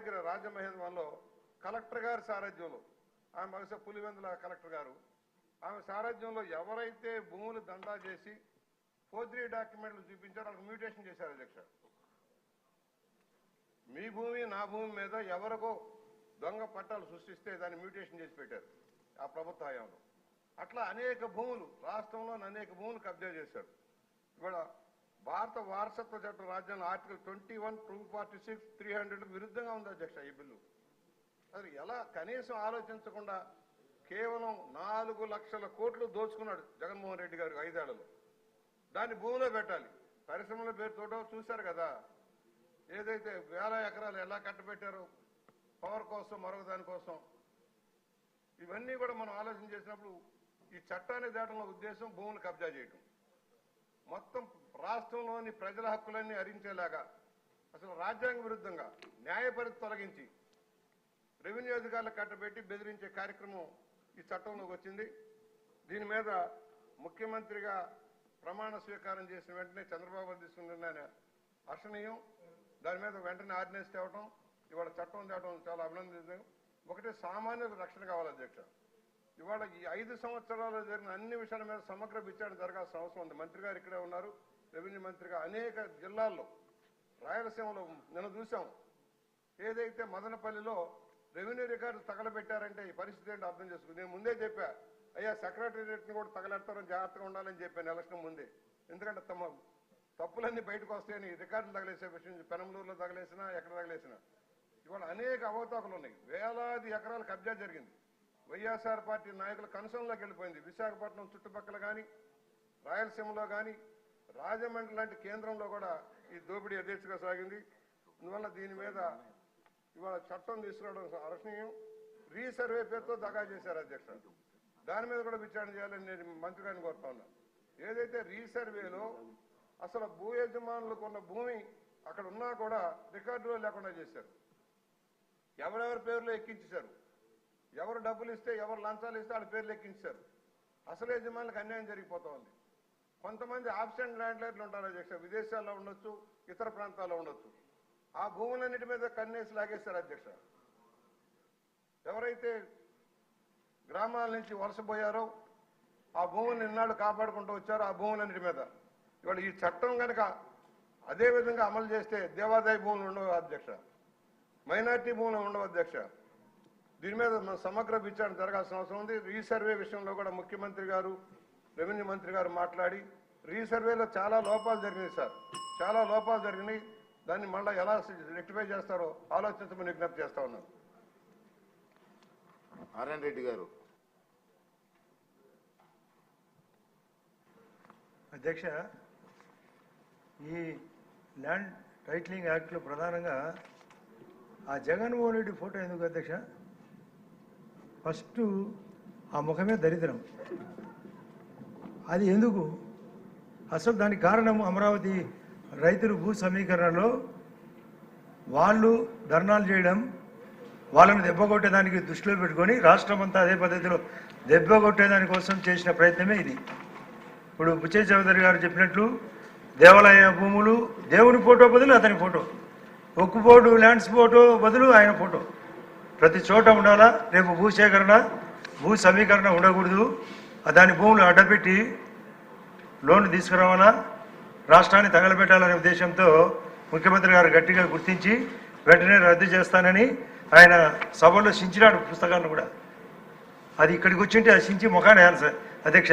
దగ్గర రాజమహేంద్రంలో కలెక్టర్ గారి సారథ్యంలో ఆమె బహుశా పులివెందుల కలెక్టర్ గారు ఆమె సారథ్యంలో ఎవరైతే భూములు దందా చేసి ఫోర్జరీ డాక్యుమెంట్లు చూపించారో వాళ్ళకి మ్యూటేషన్ చేశారు అధ్యక్ష. మీ భూమి నా భూమి మీద ఎవరికో దొంగ పట్టాలు సృష్టిస్తే దాన్ని మ్యూటేషన్ చేసి పెట్టారు ఆ ప్రభుత్వ హయాంలో. అట్లా అనేక భూములు రాష్ట్రంలో అనేక భూములు కబ్జా చేశారు. ఇవాళ భారత వారసత్వ చట్టం రాజ్యాంగం article twenty one two forty six three hundred విరుద్ధంగా ఉంది అధ్యక్ష ఈ బిల్లు. అసలు ఎలా కనీసం ఆలోచించకుండా కేవలం నాలుగు లక్షల కోట్లు దోచుకున్నాడు జగన్మోహన్ రెడ్డి గారు ఐదేళ్ళలో. దాన్ని భూమిలో పెట్టాలి. పరిశ్రమల పేరుతోటో చూశారు కదా. ఏదైతే వేల ఎకరాలు ఎలా కట్టబెట్టారో పవర్ కోసం మరొక దానికోసం ఇవన్నీ కూడా మనం ఆలోచన చేసినప్పుడు ఈ చట్టాన్ని దాటంలో ఉద్దేశం భూములు కబ్జా చేయటం. మొత్తం రాష్ట్రంలోని ప్రజల హక్కులన్నీ హరించేలాగా అసలు రాజ్యాంగ విరుద్ధంగా న్యాయపరిధి తొలగించి రెవెన్యూ అధికారులు కట్టబెట్టి బెదిరించే కార్యక్రమం ఈ చట్టంలోకి వచ్చింది. దీని మీద ముఖ్యమంత్రిగా ప్రమాణ స్వీకారం చేసిన వెంటనే చంద్రబాబు గారు తీసుకున్న హర్షణీయం. దాని మీద వెంటనే ఆర్డినెన్స్ తేవటం ఇవాళ చట్టం తేవటం చాలా అభినందనీయం. ఒకటి సామాన్యులకు రక్షణ కావాలి అధ్యక్ష. ఇవాళ ఈ ఐదు సంవత్సరాలు జరిగిన అన్ని విషయాల మీద సమగ్ర విచారణ జరగాల్సిన అవసరం ఉంది. మంత్రి గారు ఇక్కడే ఉన్నారు. రెవెన్యూ మంత్రిగా అనేక జిల్లాల్లో రాయలసీమలో నిన్న చూసాం ఏదైతే మదనపల్లిలో రెవెన్యూ రికార్డులు తగలబెట్టారంటే ఈ పరిస్థితి ఏంటో అర్థం చేసుకుని నేను ముందే చెప్పా అయ్యా సెక్రటేరియట్ని కూడా తగలెడతారని జాగ్రత్తగా ఉండాలని చెప్పాను ఎలక్షన్ ముందే. ఎందుకంటే తమ తప్పులన్నీ బయటకు వస్తాయని రికార్డులు తగలేసే విషయం పెనంలూరులో తగలేసినా ఎక్కడ తగలేసినా. ఇవాళ అనేక అవతాకులు ఉన్నాయి. వేలాది ఎకరాల కబ్జా జరిగింది. వైఎస్ఆర్ పార్టీ నాయకుల కనసంలోకి వెళ్ళిపోయింది. విశాఖపట్నం చుట్టుపక్కల కానీ రాయలసీమలో కానీ రాజమండ్రి లాంటి కేంద్రంలో కూడా ఈ దోపిడీ అధ్యక్షగా సాగింది. అందువల్ల దీని మీద ఇవాళ చట్టం తీసుకురావడం అర్హనీయం రీసర్వే పేరుతో దగా చేశారు అధ్యక్ష. దాని మీద కూడా విచారణ చేయాలని నేను మంత్రి గారిని కోరుతా ఏదైతే రీసర్వేలో అసలు భూ యజమానులకు ఉన్న భూమి అక్కడ ఉన్నా కూడా రికార్డులో లేకుండా చేశారు. ఎవరెవరి పేర్లు ఎక్కించారు ఎవరు డబ్బులు ఇస్తే ఎవరు లంచాలు ఇస్తే వాళ్ళ పేర్లు ఎక్కించారు. అసలు యజమానులకు అన్యాయం జరిగిపోతా ఉంది. కొంతమంది ఆబ్సెంట్ ల్యాండ్లైన్లు ఉంటారు అధ్యక్ష. విదేశాల్లో ఉండొచ్చు ఇతర ప్రాంతాల్లో ఉండొచ్చు. ఆ భూములన్నిటి మీద కన్నేసి లాగేశారు అధ్యక్ష. ఎవరైతే గ్రామాల నుంచి వలసపోయారో ఆ భూములను ఇన్నాళ్ళు కాపాడుకుంటూ వచ్చారో ఆ భూములన్నిటి మీద. ఇవాళ ఈ చట్టం కనుక అదే విధంగా అమలు చేస్తే దేవాదాయ భూములు ఉండవు అధ్యక్ష. మైనార్టీ భూములు ఉండవు అధ్యక్ష. దీని మీద మన సమగ్ర విచారణ జరగాల్సిన అవసరం ఉంది. రీసర్వే విషయంలో కూడా ముఖ్యమంత్రి గారు రెవెన్యూ మంత్రి గారు మాట్లాడి రీసర్వేలో చాలా లోపాలు జరిగినాయి సార్. చాలా లోపాలు జరిగినాయి. దాన్ని మళ్ళీ ఎలా రెక్టిఫై చేస్తారో ఆలోచించమని విజ్ఞప్తి చేస్తా ఉన్నాను. నారాయణ రెడ్డి గారు. అధ్యక్ష ఈ ల్యాండ్ టైటిలింగ్ యాక్ట్లో ప్రధానంగా ఆ జగన్మోహన్ రెడ్డి ఫోటో ఎందుకు అధ్యక్ష? ఫస్ట్ ఆ ముఖమే దరిద్రం. అది ఎందుకు? అసలు దానికి కారణం అమరావతి రైతులు భూ సమీకరణలో వాళ్ళు ధర్నాలు చేయడం వాళ్ళని దెబ్బ కొట్టేదానికి దృష్టిలో పెట్టుకొని రాష్ట్రం అంతా అదే పద్ధతిలో దెబ్బ కొట్టేదాని కోసం చేసిన ప్రయత్నమే ఇది. ఇప్పుడు బుచ్చయ్య చౌదరి గారు చెప్పినట్లు దేవాలయ భూములు దేవుని ఫోటో బదులు అతని ఫోటో. ఒక్కుపోటు ల్యాండ్స్ ఫోటో బదులు ఆయన ఫోటో. ప్రతి చోట ఉండాలా? రేపు భూసేకరణ భూ సమీకరణ ఉండకూడదు. దాని భూములు అడ్డపెట్టి లోన్ తీసుకురావాలా? రాష్ట్రాన్ని తగలబెట్టాలనే ఉద్దేశంతో ముఖ్యమంత్రి గారు గట్టిగా గుర్తించి వెంటనే రద్దు చేస్తానని ఆయన సభలో సించినాడు పుస్తకాలను కూడా. అది ఇక్కడికి వచ్చింటే అది సించి ముఖాన్ని వేయాలి సార్ అధ్యక్ష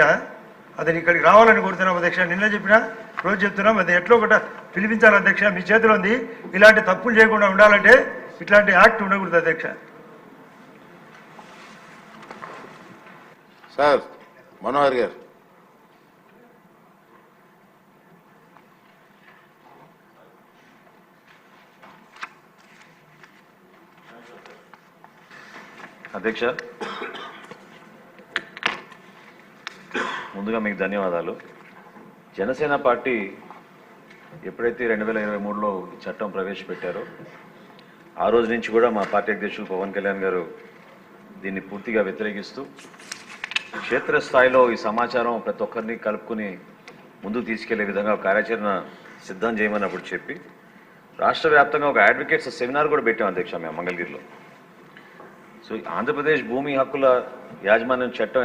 అతను ఇక్కడికి రావాలని కోరుతున్నాం అధ్యక్ష. నిన్న చెప్పినా రోజు చెప్తున్నాం. అది ఎట్లా ఒకట పిలిపించాలి అధ్యక్ష. మీ చేతిలో ఉంది. ఇలాంటి తప్పులు చేయకుండా ఉండాలంటే ఇట్లాంటి యాక్ట్ ఉండకూడదు అధ్యక్ష. సార్ మనోహర్ గారు. అధ్యక్ష ముందుగా మీకు ధన్యవాదాలు. జనసేన పార్టీ ఎప్పుడైతే రెండు వేల ఇరవై మూడులో ఈ చట్టం ప్రవేశపెట్టారో ఆ రోజు నుంచి కూడా మా పార్టీ అధ్యక్షులు పవన్ కళ్యాణ్ గారు దీన్ని పూర్తిగా వ్యతిరేకిస్తూ క్షేత్రస్థాయిలో ఈ సమాచారం ప్రతి ఒక్కరిని కలుపుకుని ముందుకు తీసుకెళ్ళే విధంగా కార్యాచరణ సిద్ధం చేయమని అప్పుడు చెప్పి రాష్ట్ర వ్యాప్తంగా ఒక అడ్వకేట్స్ సెమినార్ కూడా పెట్టాం అధ్యక్ష మేము మంగళగిరిలో. సో ఆంధ్రప్రదేశ్ భూమి హక్కుల యాజమాన్యం చట్టం